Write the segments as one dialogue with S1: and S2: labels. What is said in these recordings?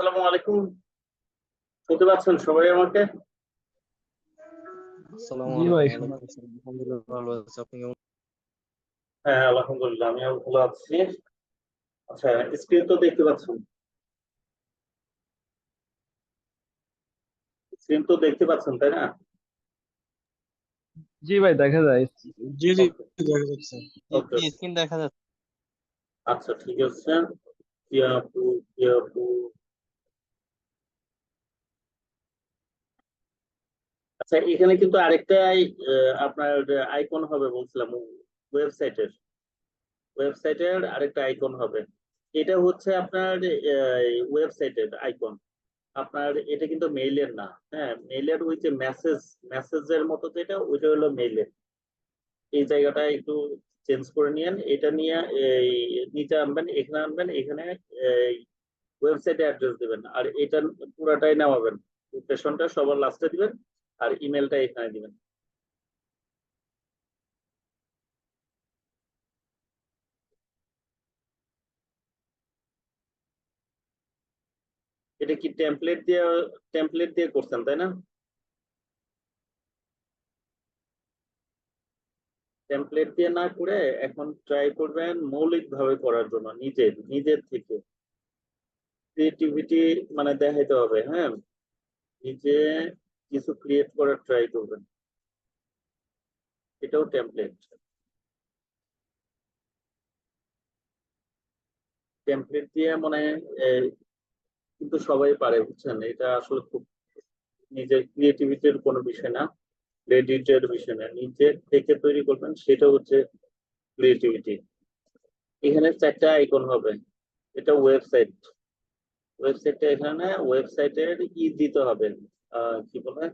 S1: আসসালামু আলাইকুম। শুনতে পাচ্ছেন সবাই আমাকে?
S2: আসসালামু
S3: জি ভাই,
S2: আলাইকুম। আলহামদুলিল্লাহ ভালো আছি। আপনি কেমন?
S1: হ্যাঁ আলহামদুলিল্লাহ আমিও ভালো আছি। আচ্ছা স্ক্রিন তো দেখতে পাচ্ছেন? স্ক্রিন তো দেখতে পাচ্ছেন তাই না?
S3: জি ভাই দেখা যায়।
S2: জি জি দেখা যাচ্ছে। স্ক্রিন দেখা যাচ্ছে।
S1: আচ্ছা ঠিক আছে টিয়া আপু আচ্ছা এখানে কিন্তু আরেকটা আপনার আইকন হবে বলছিলাম ওয়েবসাইটের ওয়েবসাইটের আরেকটা আইকন হবে। এটা হচ্ছে আপনার ওয়েবসাইটের আইকন আপনার, এটা কিন্তু মেইলের না হ্যাঁ? মেইলের ওই যে মেসেজ মেসেজের মতো যেটা, ওইটা হলো মেইলের এই জায়গাটা একটু চেঞ্জ করে নিয়েন। এটা নিয়ে, এই, নিচে আনবেন, এখানে আনবেন, এখানে, এই ওয়েবসাইটে অ্যাড্রেস দিবেন। আর এটা পুরাটাই নামাবেন। লোকেশনটা সবার লাস্টে দিবেন। আর ইমেলটা এখানে দিবেন। এটা কি টেমপ্লেট দিয়ে টেমপ্লেট দিয়ে করছেন, তাই না? টেমপ্লেট দিয়ে না করে এখন ট্রাই করবেন মৌলিক ভাবে করার জন্য নিজের নিজের থেকে। ক্রিয়েটিভিটি মানে দেখাইতে হবে হ্যাঁ? নিজে কিছু ক্রিয়েট করার ট্রাই করবেন। এটাও টেমপ্লেট টেমপ্লেট দিয়ে মানে কিন্তু সবাই পারে, বুঝছেন? এটা আসলে খুব নিজের ক্রিয়েটিভিটির কোনো বিষয় না ক্রেডিটের বিষয় না। নিজের থেকে তৈরি করবেন, সেটা হচ্ছে ক্রিয়েটিভিটি এখানে চারটা আইকন হবে। এটা ওয়েবসাইট ওয়েবসাইটটা এখানে ওয়েবসাইটের ই দিতে হবে। কি বলে?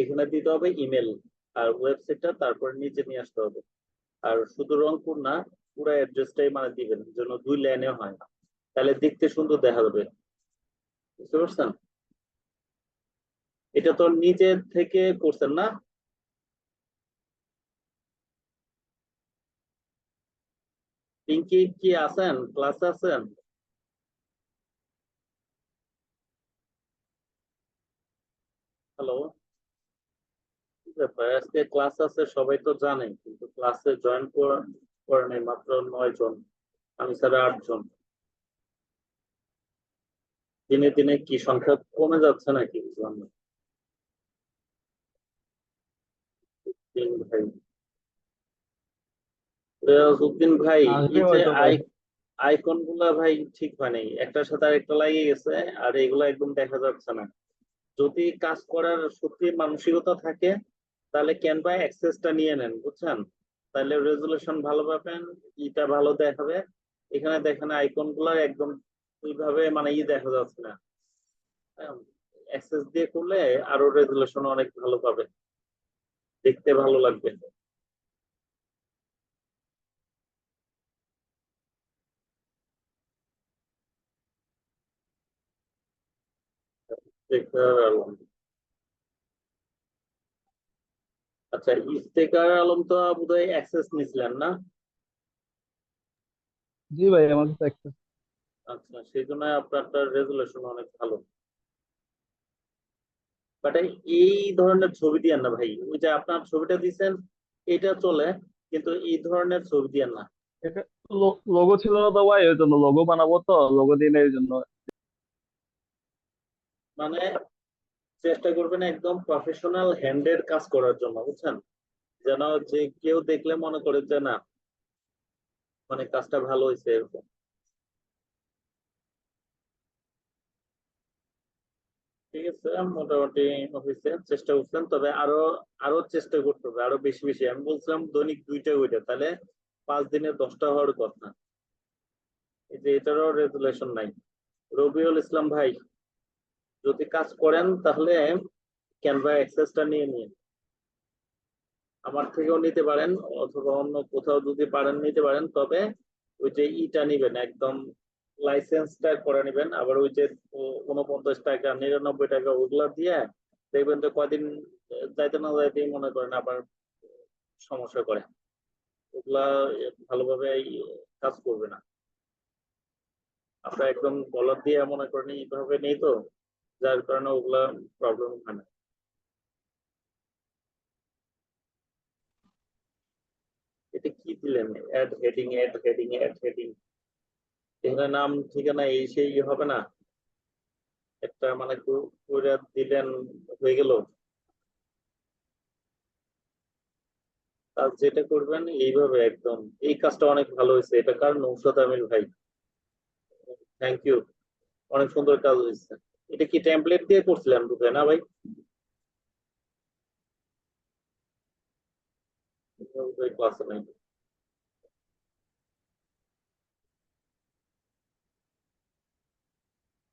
S1: এখানে দিতে হবে ইমেল আর ওয়েবসাইটটা তারপর নিচে নিয়ে আসতে হবে। আর শুধু রংপুর না, পুরো অ্যাড্রেসটাই মানে দিবেন, যেন দুই লাইনে হয় তাহলে দেখতে সুন্দর দেখা যাবে। বুঝতে পারছেন? এটা তো নিজে থেকে করছেন না? পিঙ্কি কি আছেন? ক্লাসে আছেন? হ্যালো ব্যাপার? আজকে ক্লাস আছে সবাই তো জানে কিন্তু ক্লাসে জয়েন করে নাই মাত্র নয় জন। আমি ছাড়া আট জন। দিনে দিনে কি সংখ্যা কমে যাচ্ছে নাকি বুঝলাম না। তিন ভাই। রিয়াজউদ্দিন ভাই
S3: ভাই।
S1: আইকনগুলা ভাই ঠিক একটার সাথে আরেকটা লাগিয়ে গেছে আর এগুলো একদম দেখা যাচ্ছে না। যদি কাজ করার সত্যি মানসিকতা থাকে, তাহলে ক্যানভা অ্যাক্সেসটা নিয়ে নেন, বুঝছেন? তাহলে রেজুলেশন ভালো পাবেন, ইটা ভালো দেখাবে। এখানে দেখেন আইকনগুলো একদম ওইভাবে মানে ই দেখা যাচ্ছে না। অ্যাক্সেস দিয়ে করলে আরও রেজুলেশন অনেক ভালো পাবে দেখতে ভালো লাগবে। ইফতেখার আলম আচ্ছা ইফতেখার আলম তো বোধহয় অ্যাক্সেস নিছিলেন না?
S3: জি ভাই আমার কাছে একটা
S1: আচ্ছা সেই জন্য রেজুলেশন অনেক ভালো। বাট এই ধরনের ছবি দিয়েন না ভাই। ওই যে আপনার ছবিটা দিছেন এটা চলে কিন্তু এই ধরনের ছবি দিয়েন না।
S3: লোগো ছিল না তো ভাই ওই জন্য লোগো বানাবো তো লোগো দিন এই জন্য।
S1: মানে চেষ্টা করবেন একদম প্রফেশনাল হ্যান্ডের কাজ করার জন্য, বুঝছেন? যেন যে কেউ দেখলে মনে করে যে না মানে কাজটা ভালো হয়েছে এরকম। ঠিক আছে, মোটামুটি অফিসে চেষ্টা করছেন, তবে আরও আরও চেষ্টা করতে হবে, আরও বেশি বেশি। আমি বলছিলাম দৈনিক দুইটা ওইটা, তাহলে পাঁচ দিনে দশটা হওয়ার কথা। এই যে এটারও রেজুলেশন নাই। রবিউল ইসলাম ভাই যদি কাজ করেন, তাহলে ক্যানভা অ্যাক্সেসটা নিয়ে নিন। আমার থেকেও নিতে পারেন, অথবা অন্য কোথাও যদি পারেন, নিতে পারেন, তবে ওই যে ইটা নিবেন, একদম লাইসেন্সটা করে নিবেন। আবার ওই যে উনপঞ্চাশ টাকা, নিরানব্বই টাকা, ওগুলা দিয়ে দেখবেন তো কদিন যাইতে না যাইতেই মনে করেন আবার সমস্যা করে। ওগুলা ভালোভাবে কাজ করবে না। আমরা একদম বলার দিয়ে মনে করেন এইভাবে নেই তো। যার কারণে ওগুলা প্রবলেম হয় না। এটা কি দিলেন? Add heading add heading add heading এখানে নাম, ঠিকানা এই সেই হবে না। একটা মানে করে দিলেন, হয়ে গেল। কাজ যেটা করবেন, এইভাবে একদম। এই কাজটা অনেক ভালো হয়েছে। এটা কার? নৌশাদ আমির ভাই। থ্যাংক ইউ অনেক সুন্দর কাজ হয়েছে। এটা কি টেমপ্লেট দিয়ে করছিলাম বুঝলেন না ভাই?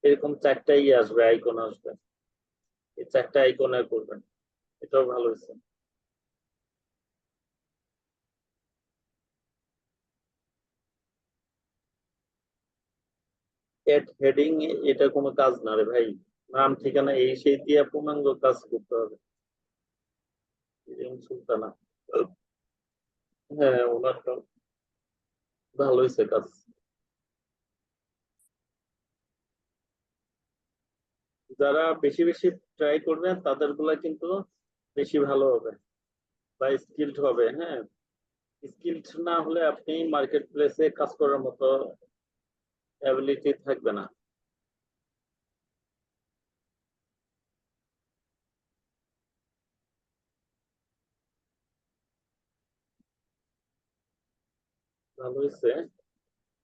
S1: এরকম চারটাই আসবে আইকন আসবে। এই চারটা আইকনে করবেন। এটাও ভালো হয়েছে। হেডিং এটা কোনো কাজ না রে ভাই। নাম, ঠিকানা এই সেই দিয়ে পূর্ণাঙ্গ কাজ করতে হবে। সুলতানা। হ্যাঁ ওনারটা ভালো হয়েছে কাজ। যারা বেশি বেশি ট্রাই করবেন তাদেরগুলা কিন্তু বেশি ভালো হবে বা স্কিলড হবে হ্যাঁ। স্কিলড না হলে আপনি মার্কেট প্লেসে কাজ করার মতো অ্যাবিলিটি থাকবে না। ভালো হয়েছে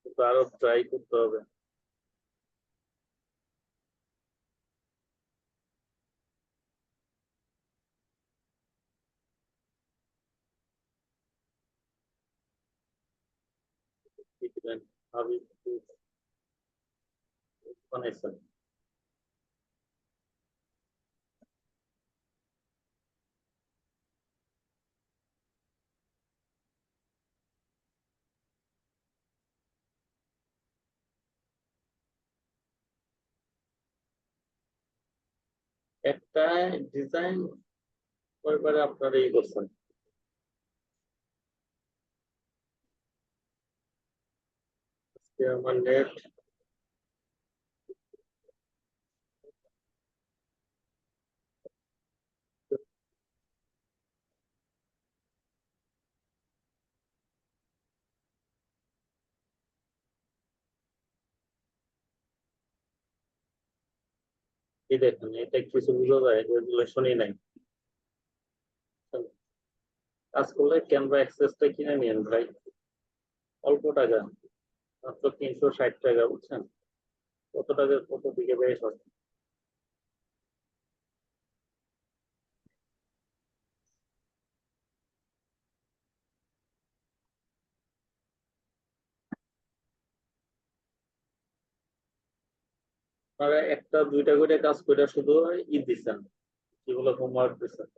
S1: কিন্তু আরও ট্রাই করতে হবে। কি দিলেন? হাবিব বানাইছেন একটা ডিজাইন কয়বারে আপনারা এই করছেন আজকে আমার নেট এই দেখেন এটা কিছু বোঝা যায় রেজুলেশনই নাই। কাজ করলে ক্যানভা অ্যাক্সেসটা কিনে নিন ভাই। অল্প টাকা, মাত্র তিনশো ষাট টাকা, বুঝছেন? কত টাকা কত দিকে বেশ হয়? আপনারা একটা, দুইটা করে কাজ করে শুধু ই দিচ্ছেন যেগুলো হোমওয়ার্ক দিচ্ছেন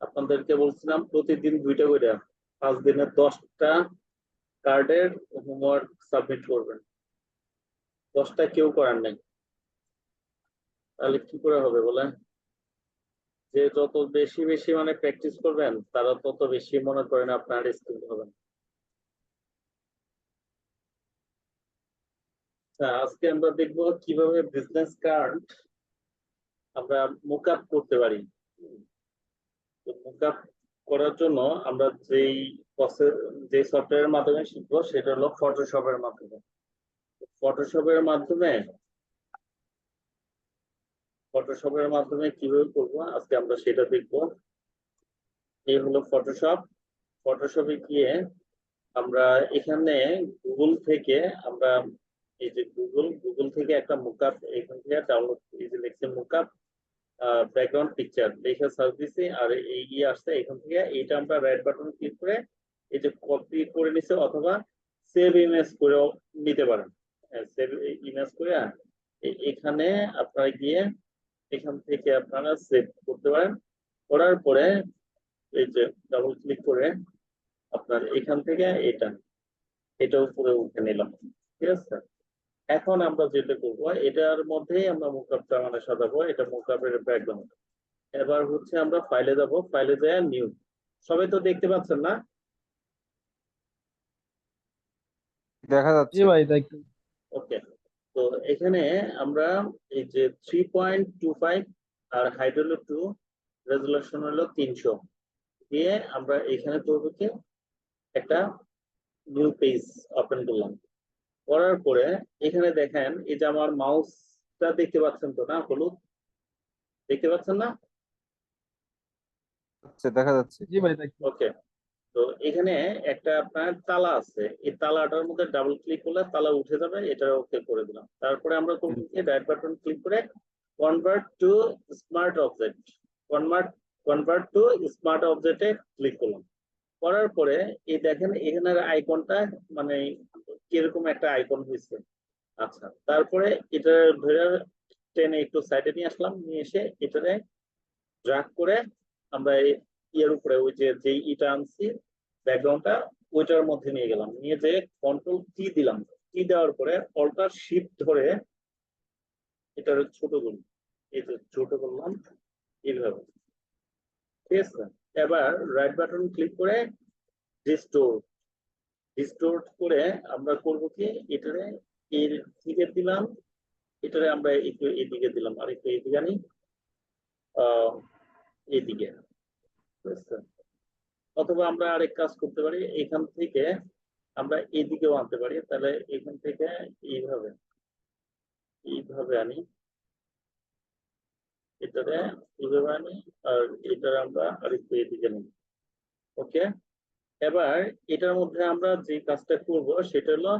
S1: আপনাদেরকে বলছিলাম, প্রতিদিন দুইটা করে, পাঁচ দিনে দশটা কার্ডের হোমওয়ার্ক সাবমিট করবেন। দশটা কেউ করার নাই। তাহলে কি করে হবে বলে যে যত বেশি বেশি মানে প্র্যাকটিস করবেন, তারা তত বেশি মনে করেন আপনার স্কিল হবেন আচ্ছা আজকে আমরা দেখব কীভাবে বিজনেস কার্ড আমরা মুক করতে পারি। মুক আপ করার জন্য আমরা যেই প্রসেস যে সফটওয়্যারের মাধ্যমে শিখব, সেটা হলো ফটোশপের মাধ্যমে। ফটোশপের মাধ্যমে ফটোশপের মাধ্যমে কীভাবে করব, আজকে আমরা সেটা দেখব। এই হলো ফটোশপ ফটোশপে গিয়ে আমরা এখানে গুগল থেকে আমরা এই যে গুগল গুগল থেকে একটা মুকআপ এখান থেকে ডাউনলোড এই যে লিখছে মুকআপ ব্যাকগ্রাউন্ড পিকচার লিখে সার্চ দিছি, আর এই ইয়ে আসছে, এখান থেকে এইটা আমরা রাইট বাটন ক্লিক করে এই যে কপি করে নিছে, অথবা সেভ ইমেজ করেও নিতে পারেন। সেভ ইমেজ করে এখানে আপনারা গিয়ে এখান থেকে আপনারা সেভ করতে পারেন। করার পরে এই যে ডাবল ক্লিক করে আপনার এখান থেকে এটা এটা উপরে উঠে নিলাম। ঠিক আছে? এখন আমরা যেটা করব এটার মধ্যেই আমরা মুকআপটা মানে সাজাবো এটা মুকআপের ব্যাকগ্রাউন্ড এবার হচ্ছে আমরা ফাইলে যাব ফাইলে যায় নিউ সবাই তো দেখতে পাচ্ছেন না?
S4: দেখা
S2: জি
S4: যাচ্ছে
S2: ভাই দেখ।
S1: ওকে তো এখানে আমরা এই যে থ্রি পয়েন্ট টু ফাইভ আর হাইট হলো টু রেজুলেশন হলো তিনশো। দিয়ে আমরা এখানে করব কি? একটা নিউ পেজ ওপেন করলাম। করার পরে এখানে দেখেন এই যে আমার মাউসটা দেখতে পাচ্ছেন তো না হলুদ? দেখতে পাচ্ছেন না?
S4: আচ্ছা দেখা যাচ্ছে।
S3: জি ভাই দেখি।
S1: ওকে। তো এখানে একটা আপনার তালা আছে এই তালাটার মধ্যে ডাবল ক্লিক করলে তালা উঠে যাবে এটা ওকে করে দিলাম। তারপরে আমরা করব কি রাইট বাটন ক্লিক করে convert to smart object convert convert to smart অবজেক্টে click করলাম। করার পরে এই দেখেন এখানের আইকনটা মানে কীরকম একটা আইকন হয়েছে। আচ্ছা তারপরে এটা ধরে টেনে একটু সাইডে নিয়ে আসলাম, নিয়ে এসে এটারে ড্রাগ করে আমরা ইয়ের উপরে ওই যে, যেই ইটা আনছি ব্যাকগ্রাউন্ডটা ওইটার মধ্যে নিয়ে গেলাম। নিয়ে যে কন্ট্রোল কি দিলাম। কি দেওয়ার পরে অল্টার শিফট ধরে এটার ছোট করি এই যে ছোট করলাম, এইভাবে। ঠিক আছে? এবার রাইট বাটন ক্লিক করে রিস্টোর রিস্টোর করে আমরা করব কি? এটারে এর দিকে দিলাম, এটারে আমরা একটু এদিকে দিলাম, আর একটু এদিকে আনি। এদিকে? অথবা আমরা আরেক কাজ করতে পারি, এখান থেকে আমরা এদিকেও আনতে পারি, তাহলে এখান থেকে এইভাবে এইভাবে আনি। এটারে এইভাবে আনি, আর এটার আমরা আরেকটু এদিকে নিই ওকে? এবার এটার মধ্যে আমরা যে কাজটা করব সেটা হলো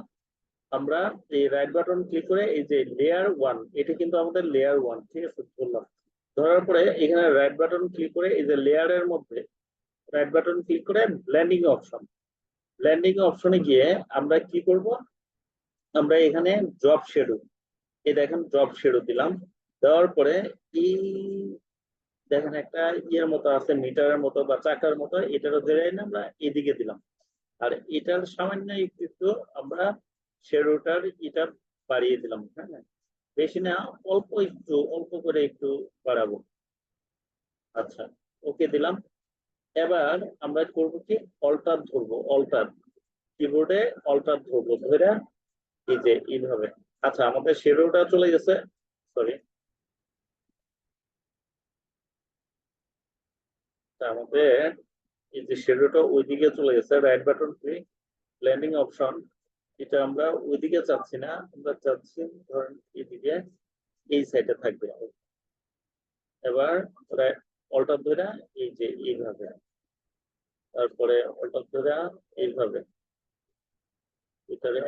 S1: আমরা এই রাইট বাটন ক্লিক করে এই যে লেয়ার ওয়ান এটা কিন্তু আমাদের লেয়ার ওয়ান ঠিক আছে? বললাম ধরার পরে এখানে রাইট বাটন ক্লিক করে এই যে লেয়ারের মধ্যে রাইট বাটন ক্লিক করে ব্লেন্ডিং অপশন ব্লেন্ডিং অপশনে গিয়ে আমরা কি করব? আমরা এখানে ড্রপ শেডো এই দেখেন ড্রপ শেডো দিলাম। দেওয়ার পরে এই দেখেন একটা ইয়ের মতো আছে, মিটারের মতো বা চাকার মতো, এটারও ধরে আমরা এদিকে দিলাম। আর এটার সামান্য একটু আমরা শেডোটার এটা বাড়িয়ে দিলাম হ্যাঁ? বেশি না, অল্প একটু, অল্প করে একটু বাড়াবো। আচ্ছা ওকে দিলাম। এবার আমরা করব কি? অল্টার ধরবো অল্টার কিবোর্ডে অল্টার ধরবো, ধরে এই যে এইভাবে। আচ্ছা আমাদের শেডোটা চলে গেছে। সরি আমাদের, এই যে শেডোটা ওইদিকে চলে গেছে right button click blending option এটা আমরা ওইদিকে চাচ্ছি না, আমরা চাচ্ছি ধরেন এদিকে এই সাইডে থাকবে। এবার অল্টার ধরে এই যে এইভাবে, তারপরে অল্টার ধরে এইভাবে, এটারে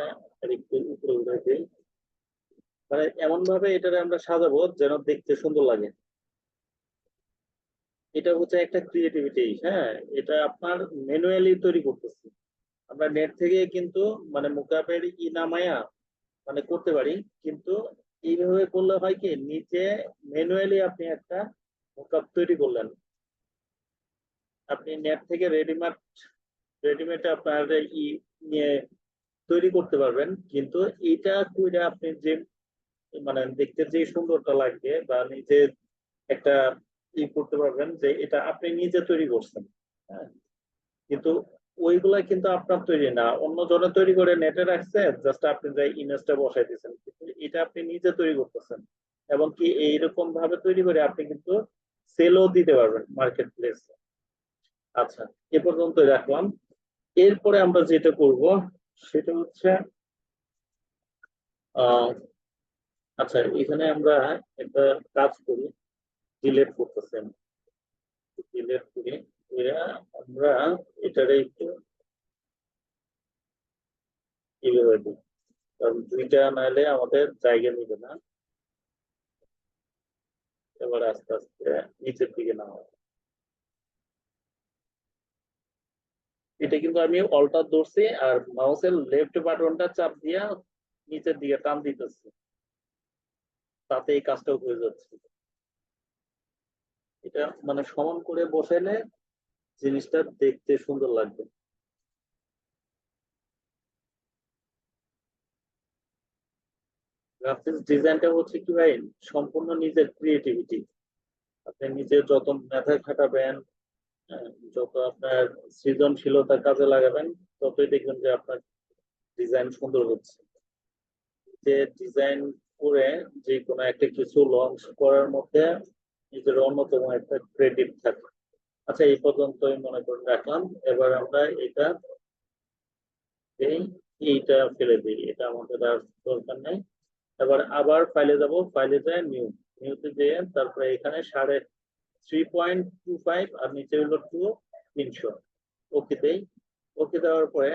S1: মানে এমন ভাবে এটারে আমরা সাজাবো যেন দেখতে সুন্দর লাগে। এটা হচ্ছে একটা ক্রিয়েটিভিটি হ্যাঁ? এটা আপনার ম্যানুয়ালি তৈরি করতেছি। আমরা নেট থেকে কিন্তু মানে মোকাবের ই নামায়া মানে করতে পারি, কিন্তু এইভাবে করলে হয় কি, নিচে ম্যানুয়ালি আপনি একটা মোকাপ তৈরি করলেন। আপনি নেট থেকে রেডিমেড রেডিমেড আপনার ই নিয়ে তৈরি করতে পারবেন, কিন্তু এটা কইরা আপনি যে মানে দেখতে যে সুন্দরটা লাগবে, বা নিজে একটা ই করতে পারবেন যে এটা আপনি নিজে তৈরি করছেন। হ্যাঁ। কিন্তু ওইগুলা কিন্তু আপনার তৈরি না। অন্য জনে তৈরি করে নেটে রাখছে জাস্ট আপনি যাই ইমেজটা বসাই দিয়েছেন, কিন্তু এটা আপনি নিজে তৈরি করতেছেন। এবং কি এইরকম ভাবে তৈরি করে আপনি কিন্তু সেলও দিতে পারবেন মার্কেট প্লেসে আচ্ছা এ পর্যন্ত রাখলাম। এরপরে আমরা যেটা করব, সেটা হচ্ছে আচ্ছা এখানে আমরা একটা কাজ করি। ডিলেট করতেছেন। ডিলেট করি আমরা এটারে একটু দুইটা নাহলে আমাদের জায়গা নিবে না। এবার আস্তে আস্তে নিচের দিকে না হয় এটা কিন্তু আমি অল্টার ধরছি আর মাউসের লেফট বাটনটা চাপ দিয়া নিচের দিকে টান দিতেছি। তাতে এই কাজটাও হয়ে যাচ্ছে। এটা মানে সমান করে বসাইলে জিনিসটা দেখতে সুন্দর লাগবে। গ্রাফিক্স ডিজাইনটা হচ্ছে কি ভাই? সম্পূর্ণ নিজের ক্রিয়েটিভিটি আপনি নিজে যত মেধা খাটাবেন আহ, যত আপনার সৃজনশীলতা কাজে লাগাবেন ততই দেখবেন যে আপনার ডিজাইন সুন্দর হচ্ছে। যে ডিজাইন করে যে কোনো একটা কিছু লঞ্চ করার মধ্যে নিজের অন্যতম একটা ক্রেডিট থাকে আচ্ছা এই পর্যন্তই মনে করে রাখলাম। এবার আমরা এটা এই এইটা ফেলে দিই। এটা আমাদের আর দরকার নেই। এবার আবার ফাইলে যাব। ফাইলে যায় নিউ নিউতে যেয়ে তারপরে এখানে সাড়ে থ্রি পয়েন্ট টু ফাইভ আর নিচে হলো টু তিনশো ওকে দেই। ওকে দেওয়ার পরে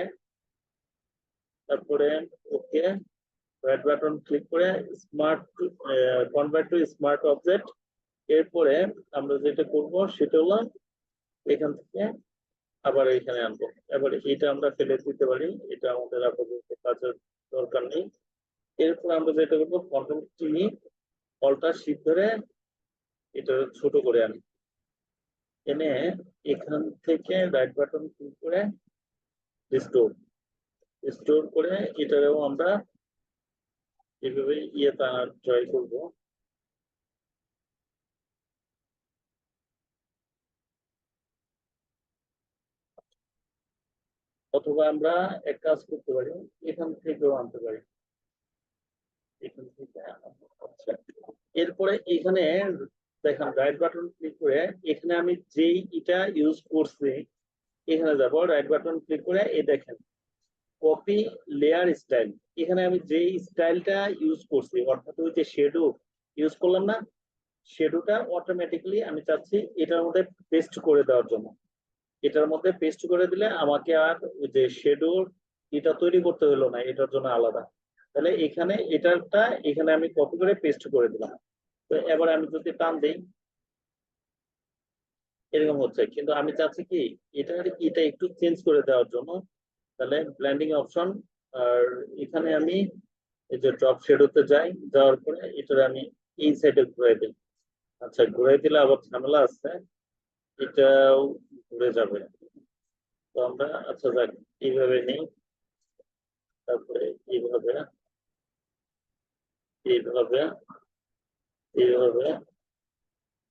S1: তারপরে ওকে রাইট বাটন ক্লিক করে smart convert to smart object এরপরে আমরা যেটা করব সেটা হলো এখান থেকে আবার এখানে আনব। এবার এটা আমরা ফেলে দিতে পারি, এটা আমাদের আপাতত কাজের দরকার নেই। এরপর আমরা যেটা করব কন্ট্রোল টি অল্টা শিপ ধরে এটা ছোট করে আনি এনে এখান থেকে রাইট বাটন ক্লিক করে স্টোর স্টোর করে এটাও আমরা এভাবে ইয়ে ট্রাই করব। অথবা আমরা এক কাজ করতে পারি, এখান থেকেও আনতে পারি। এখান থেকে আচ্ছা এরপরে এখানে দেখেন রাইট বাটন ক্লিক করে এখানে আমি যেই এটা ইউজ করছি, এখানে যাব রাইট বাটন ক্লিক করে এই দেখেন কপি লেয়ার স্টাইল এখানে আমি যেই স্টাইলটা ইউজ করছি, অর্থাৎ ওই যে শেডো ইউজ করলাম না শেডোটা অটোমেটিক্যালি আমি চাচ্ছি এটার মধ্যে পেস্ট করে দেওয়ার জন্য। এটার মধ্যে পেস্ট করে দিলে আমাকে আর যে শেডোর এটা তৈরি করতে হলো না, এটার জন্য আলাদা। তাহলে এখানে এটারটা, এখানে আমি কপি করে পেস্ট করে দিলাম। তো এবার আমি যদি টান দিই, এরকম হচ্ছে। কিন্তু আমি চাচ্ছি কি, এটা এটা একটু চেঞ্জ করে দেওয়ার জন্য, তাহলে ব্লেন্ডিং অপশন আর এখানে আমি এই যে ড্রপ শেডোতে যাই, যাওয়ার পরে এটার আমি এই সাইডে ঘুরাই দিই। আচ্ছা ঘুরাই দিলে আবার ঝামেলা আছে। এটাও ঘুরে যাবে। তো আমরা আচ্ছা যাক, এইভাবে নেই। তারপরে এইভাবে এইভাবে এইভাবে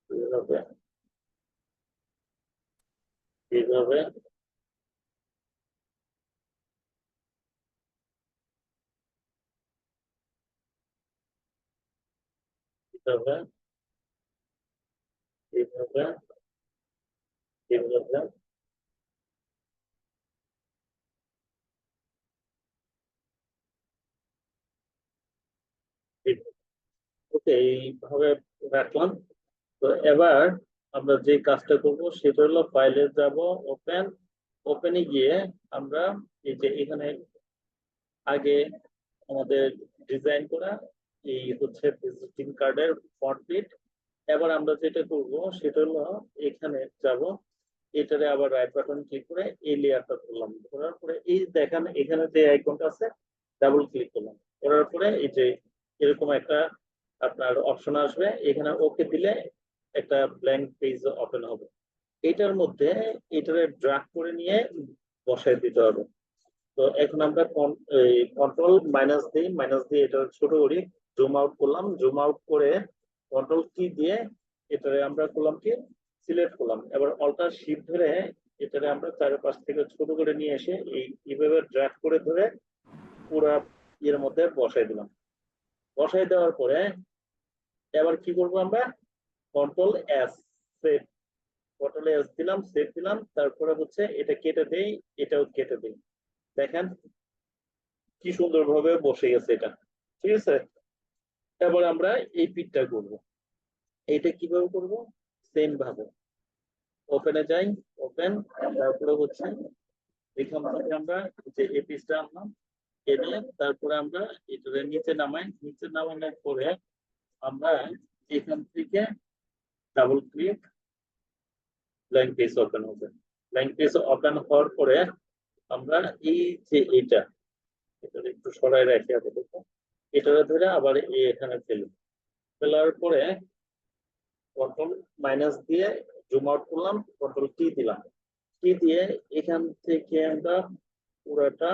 S1: এইভাবে এইভাবে। এইভাবে এইভাবে। এইভাবে ওকে এইভাবে রাখলাম তো এবার আমরা যে কাজটা করব, সেটা হলো ফাইলে যাব ওপেন ওপেনে গিয়ে আমরা এই যে এখানে আগে আমাদের ডিজাইন করা, এই হচ্ছে ভিজিটিং কার্ডের ফন্ট এবার আমরা যেটা করব, সেটা হলো এখানে যাব এটারে আবার রাইট বাটন ক্লিক করে এই লেয়ারটা ধরলাম। ধরার পরে এই দেখেন, এখানে যে আইকনটা আছে ডাবল ক্লিক করলাম। করার পরে এই যে এরকম একটা আপনার অপশন আসবে, এখানে ওকে দিলে একটা ব্ল্যাঙ্ক পেজ ওপেন হবে। এটার মধ্যে এটারে ড্রাগ করে নিয়ে বসায় দিতে হবে। তো এখন আমরা কন্ট্রোল মাইনাস দিই মাইনাস দিয়ে এটা ছোট করি জুম আউট করলাম। জুম আউট করে কন্ট্রোল কি দিয়ে এটারে আমরা করলাম কি? সিলেক্ট করলাম। এবার অল্টার শিফট ধরে এটারে আমরা চারপাশ থেকে ছোট করে নিয়ে এসে এই এইভাবে ড্রাগ করে ধরে পুরা এর মধ্যে বসাই দিলাম। বসাই দেওয়ার পরে এবার কি করব আমরা? Control S save control S দিলাম সেভ দিলাম, তারপরে হচ্ছে এটা কেটে দেই, এটাও কেটে দেই। দেখেন কি সুন্দরভাবে বসে গেছে এটা। ঠিক আছে? এবার আমরা এই পিকটা করব। এইটা কীভাবে করব? সেম ভাবে। ওপেনে যাই ওপেন তারপরে হচ্ছে এখান থেকে আমরা যে এই পিসটা আনলাম এনে তারপরে আমরা এটার নিচে নামাই। নিচে নামানোর পরে আমরা এখান থেকে double click blank page open হবে ব্ল্যাঙ্ক পেজ ওপেন হওয়ার পরে আমরা এই যে এটা এটা একটু সরাই রাখি আপাতত। এটা ধরে আবার এখানে ফেলি। ফেলার পরে কন্ট্রোল মাইনাস দিয়ে জুম আউট করলাম কন্ট্রোল টি দিলাম। টি দিয়ে এখান থেকে আমরা পুরাটা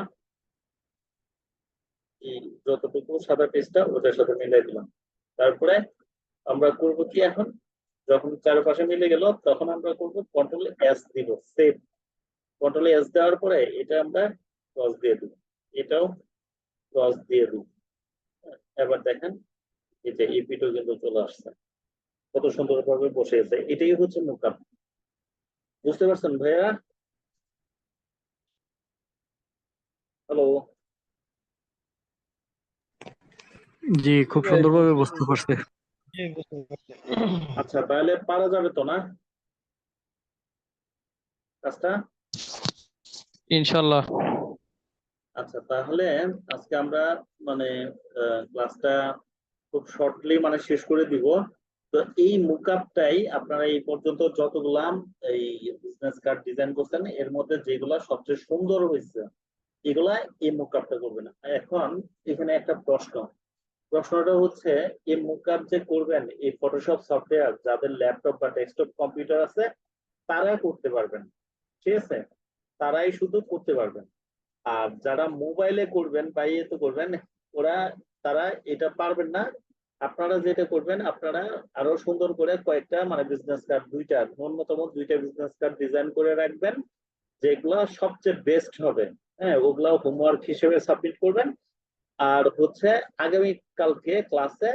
S1: যতটুকু সাদা পেজটা ওটার সাথে মিলাই দিলাম। তারপরে আমরা করব কি এখন? যখন চারপাশে মিলে গেল, তখন আমরা করব কন্ট্রোল এস দিব সেভ কন্ট্রোল এস দেওয়ার পরে এটা আমরা ক্রস দিয়ে দিব। এটাও ক্রস দিয়ে দিব। এবার দেখেন এটা এপিটও কিন্তু চলে আসছে। কত সুন্দরভাবে বসে আছে এটাই হচ্ছে মুকাপ বুঝতে পারছেন ভাইয়া? হ্যালো
S4: জি খুব সুন্দরভাবে বুঝতে পারছি।
S2: জি বুঝতে পারছি।
S1: আচ্ছা তাহলে পারা যাবে তো না? কাজটা?
S4: ইনশাল্লাহ।
S1: আচ্ছা তাহলে আজকে আমরা মানে ক্লাসটা খুব শর্টলি মানে শেষ করে দিব। তো এই মুকআপটাই আপনারা এই পর্যন্ত যতগুলা, এই বিজনেস কার্ড ডিজাইন করছেন, এর মধ্যে যেগুলা সবচেয়ে সুন্দর হয়েছে এগুলা এই মুকআপটা করবেন এখন এখানে একটা প্রশ্ন। প্রশ্নটা হচ্ছে, এই মুকআপ যে করবেন, এই ফটোশপ সফটওয়্যার যাদের ল্যাপটপ বা ডেস্কটপ কম্পিউটার আছে তারা করতে পারবেন। ঠিক আছে? তারাই শুধু করতে পারবেন। আর যারা মোবাইলে করবেন বা ইয়েতে করবেন, ওরা, তারা এটা পারবেন না। আপনারা যেটা করবেন, আপনারা আরও সুন্দর করে কয়েকটা মানে বিজনেস কার্ড দুইটা, ন্যূনতম দুইটা বিজনেস কার্ড ডিজাইন করে রাখবেন, যেগুলা সবচেয়ে বেস্ট হবে। হ্যাঁ ওগুলা হোমওয়ার্ক হিসেবে সাবমিট করবেন। আর হচ্ছে আগামী কালকে ক্লাসে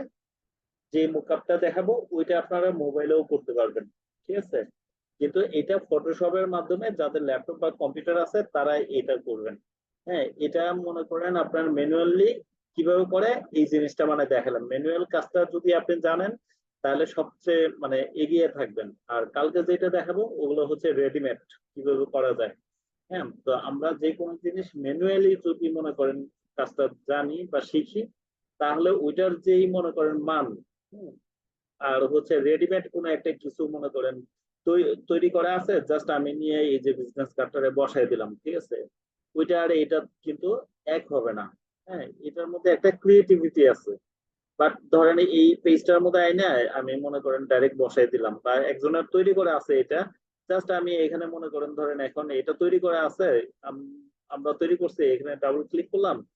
S1: যে মুকআপটা দেখাবো, ওইটা আপনারা মোবাইলেও করতে পারবেন। ঠিক আছে? কিন্তু এটা ফটোশপের মাধ্যমে যাদের ল্যাপটপ বা কম্পিউটার আছে তারা এটা করবেন। হ্যাঁ এটা মনে করেন আপনার ম্যানুয়ালি কীভাবে করে, এই জিনিসটা মানে দেখালাম। ম্যানুয়াল কাজটা যদি আপনি জানেন, তাহলে সবচেয়ে মানে এগিয়ে থাকবেন। আর কালকে যেটা দেখাবো, ওগুলো হচ্ছে রেডিমেড কীভাবে করা যায়। হ্যাঁ তো আমরা যে কোনো জিনিস ম্যানুয়ালি যদি মনে করেন কাজটা জানি বা শিখি, তাহলে ওইটার যেই মনে করেন মান আর হচ্ছে রেডিমেড কোনো একটা কিছু মনে করেন তৈরি করা আছে জাস্ট আমি নিয়ে এই যে বিজনেস কার্ডটারে বসাই দিলাম, ঠিক আছে? ওইটা আর এটা কিন্তু এক হবে না। হ্যাঁ এটার মধ্যে একটা ক্রিয়েটিভিটি আছে। বাট ধরেন এই পেজটার মধ্যে আইনা আমি মনে করেন ডাইরেক্ট বসাই দিলাম। বা একজনের তৈরি করে আছে এটা জাস্ট আমি এখানে মনে করেন ধরেন এখন এটা তৈরি করা আছে, আম- আমরা তৈরি করছি, এখানে ডাবল ক্লিক করলাম।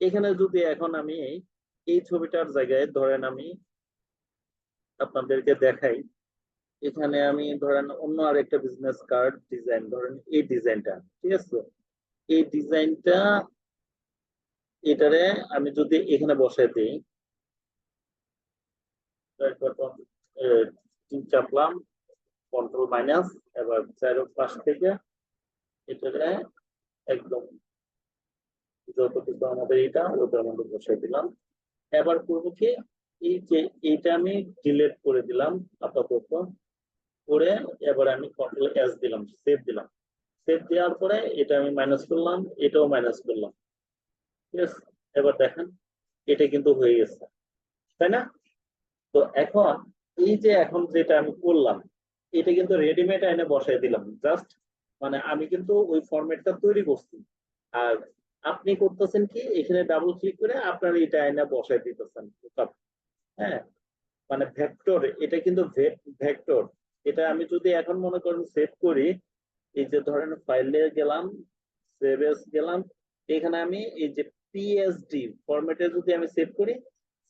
S1: এখানে যদি এখন আমি এই ছবিটার জায়গায় ধরেন আমি আপনাদেরকে দেখাই, এখানে আমি ধরেন অন্য আরেকটা বিজনেস কার্ড ডিজাইন ধরেন এই ডিজাইনটা ঠিক আছে? এই ডিজাইনটা এটারে আমি যদি এখানে বসাই দিই চাপলাম কন্ট্রোল মাইনাস এবার চার পাশ থেকে এটারে একদম যত কিছু আমাদের এটা ওটার মধ্যে বসাই দিলাম। এবার করব কি, এই যে এইটা আমি ডিলিট করে দিলাম আপাতত, করে এবার আমি কন্ট্রোল এস দিলাম সেভ দিলাম। সেভ দেওয়ার পরে এটা আমি মাইনাস করলাম, এটাও মাইনাস করলাম। এবার দেখেন, এটা কিন্তু হয়ে গেছে, তাই না? তো এখন এই যে এখন যেটা আমি করলাম, এটা কিন্তু রেডিমেড এনে বসাই দিলাম। জাস্ট মানে আমি কিন্তু ওই ফরম্যাটটা তৈরি করছি। আর আপনি করতেছেন কি, এখানে ডাবল ক্লিক করে আপনার এটা এনে বসাই দিতেছেন হ্যাঁ? মানে ভেক্টর এটা কিন্তু ভেক্টর এটা আমি যদি এখন মনে করেন সেভ করি, এই যে ধরেন ফাইলে গেলাম সেভ এস গেলাম, এখানে আমি এই যে পিএসডি ফরম্যাটে যদি আমি সেভ করি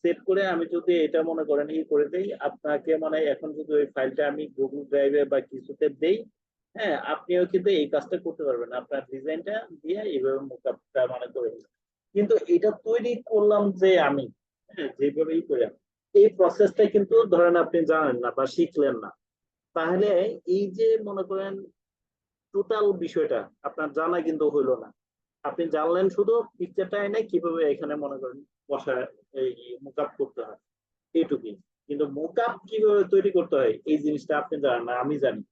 S1: সেভ করে আমি যদি এটা মনে করেন ই করে দেই, আপনাকে মানে এখন যদি ওই ফাইলটা আমি গুগল ড্রাইভে বা কিছুতে দেই হ্যাঁ আপনিও কিন্তু এই কাজটা করতে পারবেন। আপনার ডিজাইনটা দিয়ে এইভাবে মোকআপটা মানে করে। কিন্তু এটা তৈরি করলাম যে আমি হ্যাঁ যেভাবেই করে এই প্রসেসটা কিন্তু ধরেন আপনি জানেন না বা শিখলেন না। তাহলে এই যে মনে করেন টোটাল বিষয়টা আপনার জানা কিন্তু হইল না। আপনি জানলেন শুধু পিকচারটা এনে কীভাবে এখানে মনে করেন বসা এই মোকআপ করতে হয়। এইটুকুই। কিন্তু মোকআপ কীভাবে তৈরি করতে হয়, এই জিনিসটা আপনি জানেন না, আমি জানি।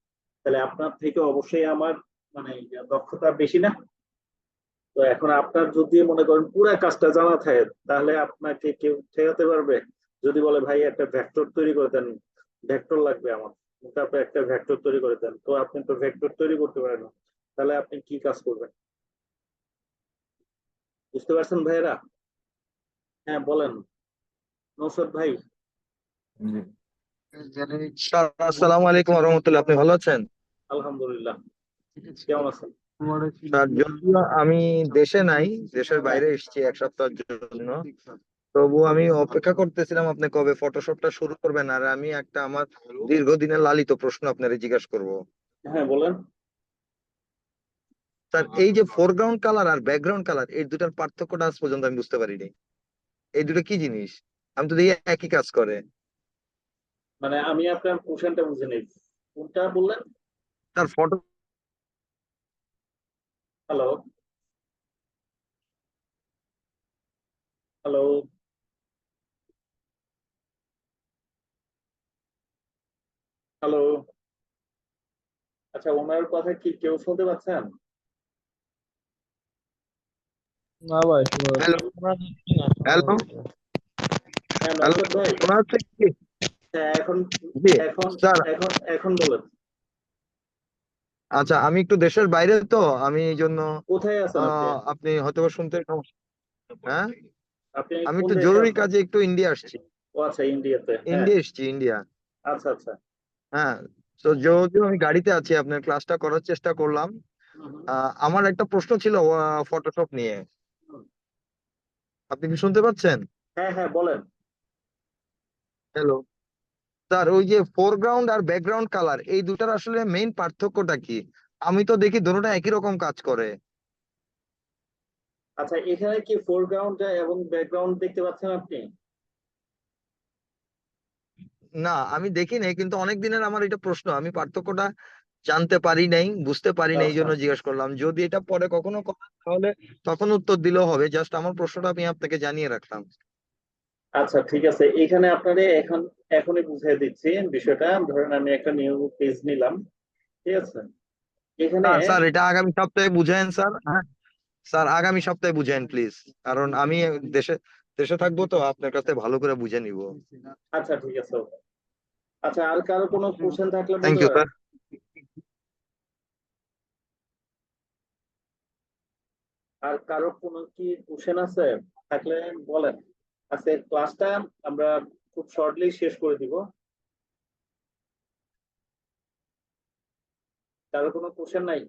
S1: তাহলে আপনার থেকে অবশ্যই আমার মানে দক্ষতা বেশি না? তো এখন আপনার যদি মনে করেন পুরা কাজটা জানা থাকে, তাহলে আপনাকে কেউ ঠেকাতে পারবে। যদি বলে, ভাই, একটা ভেক্টর তৈরি করে দেন ভেক্টর লাগবে আমার। মোকআপে একটা ভেক্টর তৈরি করে দেন। তো আপনি তো ভেক্টর তৈরি করতে পারেন না। তাহলে আপনি কি কাজ করবেন? বুঝতে পারছেন ভাইয়েরা? হ্যাঁ বলেন। নৌসদ ভাই।
S5: আসসালামু আলাইকুম রহমতুল্লাহ আপনি ভালো আছেন?
S1: আলহামদুলিল্লাহ। কেমন আছেন?
S5: যদিও আমি দেশে নাই দেশের বাইরে এসেছি এক সপ্তাহের জন্য। তবু আমি অপেক্ষা করতেছিলাম আপনি কবে ফটোশপটা শুরু করবেন আর আমি একটা আমার দীর্ঘদিনের লালিত প্রশ্ন আপনারে জিজ্ঞাসা করব।
S1: হ্যাঁ বলেন।
S5: স্যার এই যে ফোরগ্রাউন্ড কালার আর ব্যাকগ্রাউন্ড কালার এই দুটার পার্থক্যটা আজ পর্যন্ত আমি বুঝতে পারিনি। এই দুটো কি জিনিস? আমি তো দেখি একই কাজ করে।
S1: মানে আমি আপনার কোশ্চেনটা বুঝে নেই। কোনটা বললেন?
S5: তার ফটো
S1: হ্যালো হ্যালো হ্যালো আচ্ছা ওনার কথা কি কেউ শুনতে পাচ্ছেন?
S3: না ভাই
S5: হ্যালো। হ্যালো। হ্যালো শোনা যাচ্ছে কি?
S1: এখন এখন এখন এখন বলেন
S5: আচ্ছা আমি একটু দেশের বাইরে তো আমি এই জন্য
S1: কোথায় আছেন আপনি
S5: আহ, আপনি? হয়তো শুনতে হ্যাঁ? আমি একটু জরুরি কাজে একটু ইন্ডিয়া আসছি।
S1: ও আচ্ছা ইন্ডিয়াতে হ্যাঁ।
S5: ইন্ডিয়া এসছি ইন্ডিয়া
S1: আচ্ছা আচ্ছা।
S5: হ্যাঁ তো যেহেতু আমি গাড়িতে আছি আপনার ক্লাসটা করার চেষ্টা করলাম। আমার একটা প্রশ্ন ছিল ফটোশপ নিয়ে। আপনি কি শুনতে পাচ্ছেন?
S1: হ্যাঁ হ্যাঁ বলেন।
S5: হ্যালো স্যার ওই যে ফোরগ্রাউন্ড আর ব্যাকগ্রাউন্ড কালার এই দুটার আসলে মেইন পার্থক্যটা কি? আমি তো দেখি দুটোটা একই রকম কাজ করে।
S1: আচ্ছা এখানে কি ফোরগ্রাউন্ড এবং ব্যাকগ্রাউন্ড দেখতে পাচ্ছেন আপনি?
S5: না আমি দেখি নাই কিন্তু অনেক দিনের আমার এটা প্রশ্ন আমি পার্থক্যটা জানতে পারি নাই বুঝতে পারি নাই এই জন্য
S1: আচ্ছা।
S5: জিজ্ঞেস করলাম। যদি এটা পরে কখনো করেন তাহলে তখন উত্তর দিলেও হবে। জাস্ট আমার প্রশ্নটা আমি আপনাকে জানিয়ে রাখলাম।
S1: আচ্ছা ঠিক আছে। এখানে আপনারে এখন এখনই বুঝিয়ে দিচ্ছি বিষয়টা। ধরেন আমি একটা নিউ পেজ নিলাম। ঠিক আছে? এখানে
S5: স্যার এটা আগামী সপ্তাহে বুঝায়েন স্যার। হ্যাঁ। স্যার আগামী সপ্তাহে বুঝায়েন প্লিজ। কারণ আমি দেশে দেশে থাকব তো আপনার কাছে ভালো করে বুঝে নিব।
S1: আচ্ছা ঠিক আছে আচ্ছা আর কারও কোনো কোশ্চেন থাকলে
S5: থ্যাংক ইউ স্যার
S1: আর কারও কোনো কি কোশ্চেন আছে? থাকলে বলেন। আজকে ক্লাসটা আমরা খুব শর্টলি শেষ করে দিব। কারও কোনো কোশ্চেন নাই?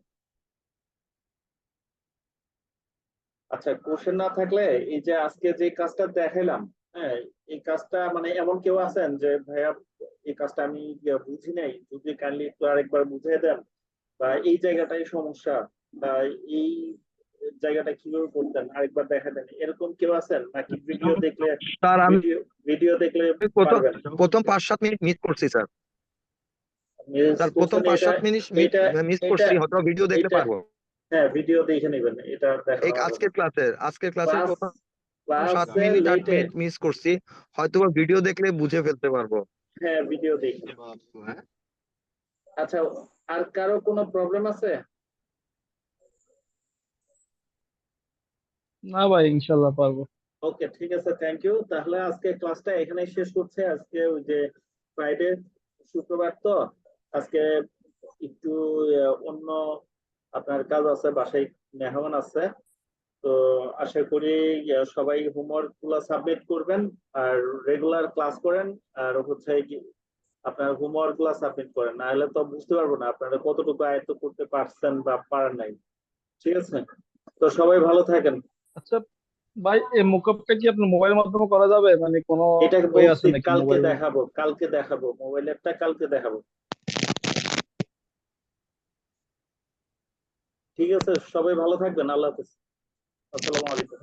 S1: আচ্ছা কোশ্চেন না থাকলে এই যে আজকে যে কাজটা দেখাইলাম হ্যাঁ এই কাজটা মানে এমন কেউ আছেন যে, ভাইয়া, এই কাজটা আমি বুঝি নাই। যদি কাইন্ডলি একটু আরেকবার বুঝিয়ে দেন বা এই জায়গাটাই সমস্যা বা এই জায়গাটা কীভাবে করতেন? আরেকবার দেখা দেন এরকম কেউ আছেন? নাকি ভিডিও দেখলে
S5: স্যার আমি
S1: ভিডিও দেখলে
S5: প্রথম পাঁচ সাত মিনিট মিস করছি স্যার। স্যার প্রথম পাঁচ সাত মিনিট মিস করছি হয়তো ভিডিও দেখতে পারব।
S1: হ্যাঁ ভিডিও দেখে নেবেন। এটা দেখা
S5: আজকের ক্লাসের আজকের ক্লাসের সাত
S1: ক্লাসে
S5: মিনিট আট মিনিট মিস করছি। হয়তো বা ভিডিও দেখলে বুঝে ফেলতে পারব।
S1: হ্যাঁ ভিডিও দেখে। আচ্ছা আর কারও কোনো প্রবলেম আছে?
S3: না ভাই, ইনশাল্লাহ পারব।
S1: ওকে, ঠিক আছে থ্যাংক ইউ তাহলে আজকে ক্লাসটা এখানেই শেষ করছে। আজকে ওই যে ফ্রাইডে শুক্রবার তো। আজকে একটু অন্য আপনার কাজ আছে, বাসায় মেহমান আছে। তো আশা করি সবাই হোমওয়ার্কগুলা সাবমিট করবেন আর রেগুলার ক্লাস করেন। আর হচ্ছে আপনার হোমওয়ার্কগুলা সাবমিট করেন। না হলে তো বুঝতে পারব না আপনারা কতটুকু আয়ত্ত করতে পারছেন বা পারেন নাই। ঠিক আছে? তো সবাই ভালো থাকেন।
S3: আচ্ছা ভাই এই মুকআপটা কি আপনার মোবাইলের মাধ্যমে করা যাবে? মানে কোনো
S1: এটা
S3: আছে নাকি
S1: কালকে দেখাবো কালকে দেখাবো মোবাইল অ্যাপটা কালকে দেখাবো। ঠিক আছে সবাই ভালো থাকবেন আল্লাহ হাফেজ। আসসালামু আলাইকুম।